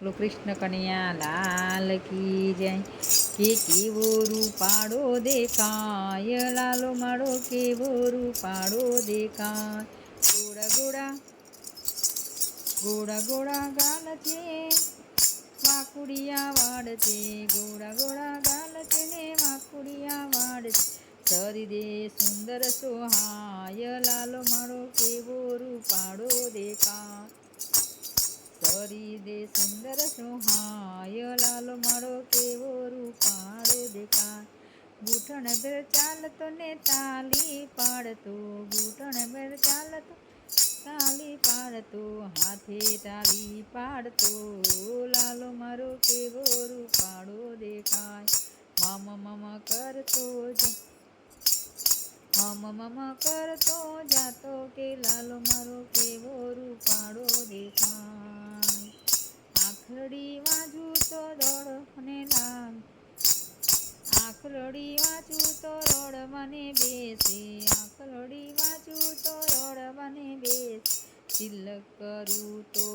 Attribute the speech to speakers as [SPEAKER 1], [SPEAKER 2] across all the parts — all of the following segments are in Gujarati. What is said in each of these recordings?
[SPEAKER 1] બોલો કૃષ્ણ કનૈયા, લાલ કી જય. કે કેવો રૂપાડો દેખાય, લાલો માળો કેવો રૂપાડો દેખાય. ગોડા ગોડા ગોડા ગોડા ગાલ છે વાકુડિયા વાડ છે ગોડા ગોડા ગાલ છે ને વાકુડિયા વાડ છે સરી દે સુંદર સોહાય, લાલો માળો કેવો રૂપાડો દેખાય. કરી દે સુંદર સોહાય. લાલો મારો કેવો રૂપાળો દેખાય. ઘૂંટણ બેર ચાલતો ને તાલી પાડતો, ઘૂંટણ બેર ચાલતો, તાલી પાડતો, હાથે તાલી પાડતો. લાલો મારો કેવો રૂપાળો દેખાય. મમ મમ કરતો જ, મમ મમ કરતો જાતો કે લાલો મારો કેવો રૂપાળો આખલડી વાંચું તો રોડ મને બેસે, આખલડી વાંચું તો રોડ મને બેસ. તિલક કરું તો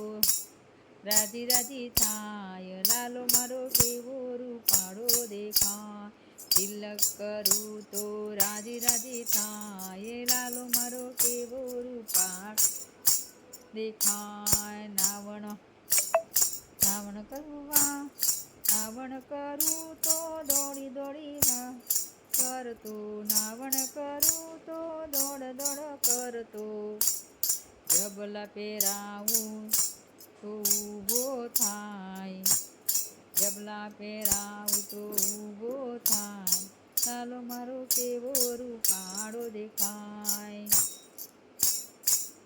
[SPEAKER 1] રાજી રાજી થાય, લાલો મારો કેવો રૂપાળો દેખાય. તિલક કરું તો રાજી રાજી થાય, લાલો મારો કેવો રૂપાળ દેખાય. નાવણ નાવણ કરું તો દોડી દોડી ના કરતો, નાવણ કરું તો દોડ દોડ કરતો. જબલા પહેરાવું તો ઊભો થાય. જબલા પહેરાવું તો ઊભો થાય. ચાલો મારો કેવો રૂપાળો દેખાય.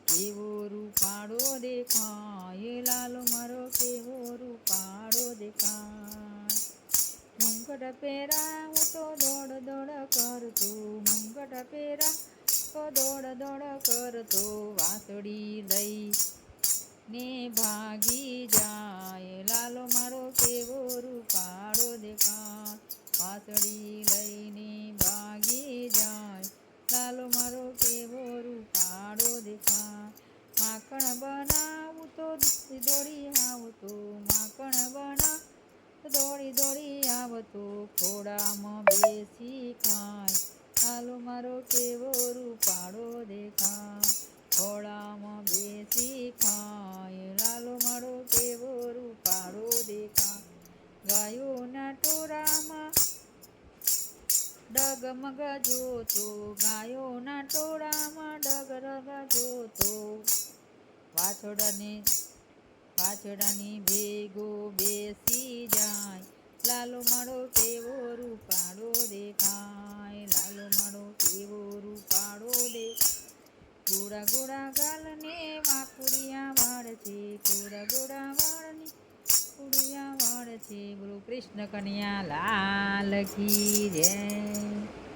[SPEAKER 1] કેવો રૂપાળો દેખાય. લાલો મારો કેવો રૂપાળો દેખાય. મુંગટ પહેરાવું તો દોડ દોડ કરતો મુંગટ પેરા તો દોડ દોડ કરતો વાસળી લઈ ને ભાગી જાય. લાલો મારો કેવો રૂપાળો દેખાય. વાસળી લઈને ભાગી જાય. લાલો મારો કેવો રૂપાળો દેખાય. માખણ બનાવું તો દોડી આવતો માખણ બનાવ દોડી દોડી આવતો ખોડામાં બેસી ખાય. લાલો મારો કેવો રૂપાળો દેખાય. ખોડામાં બેસી ખાય. લાલો મારો કેવો રૂપાળો દેખાય. ગાયોના ટોળામાં ડગમગ જોતો. ગાયોના ટોળામાં ડગરગ જોતો. વાછડાને વાછડાની ભેગો બેસી જાય. લાલો માળો કેવો રૂપાળો દેખાય. લાલો માળો કેવો રૂપાળો દેખાય. ગોળા ગોડા ગાલને વાકુડિયા વાળ છે. ગોડા ગોડા વાળને કુડિયા વાળ છે. ગુરુ કૃષ્ણ કન્યા, લાલ કી જય.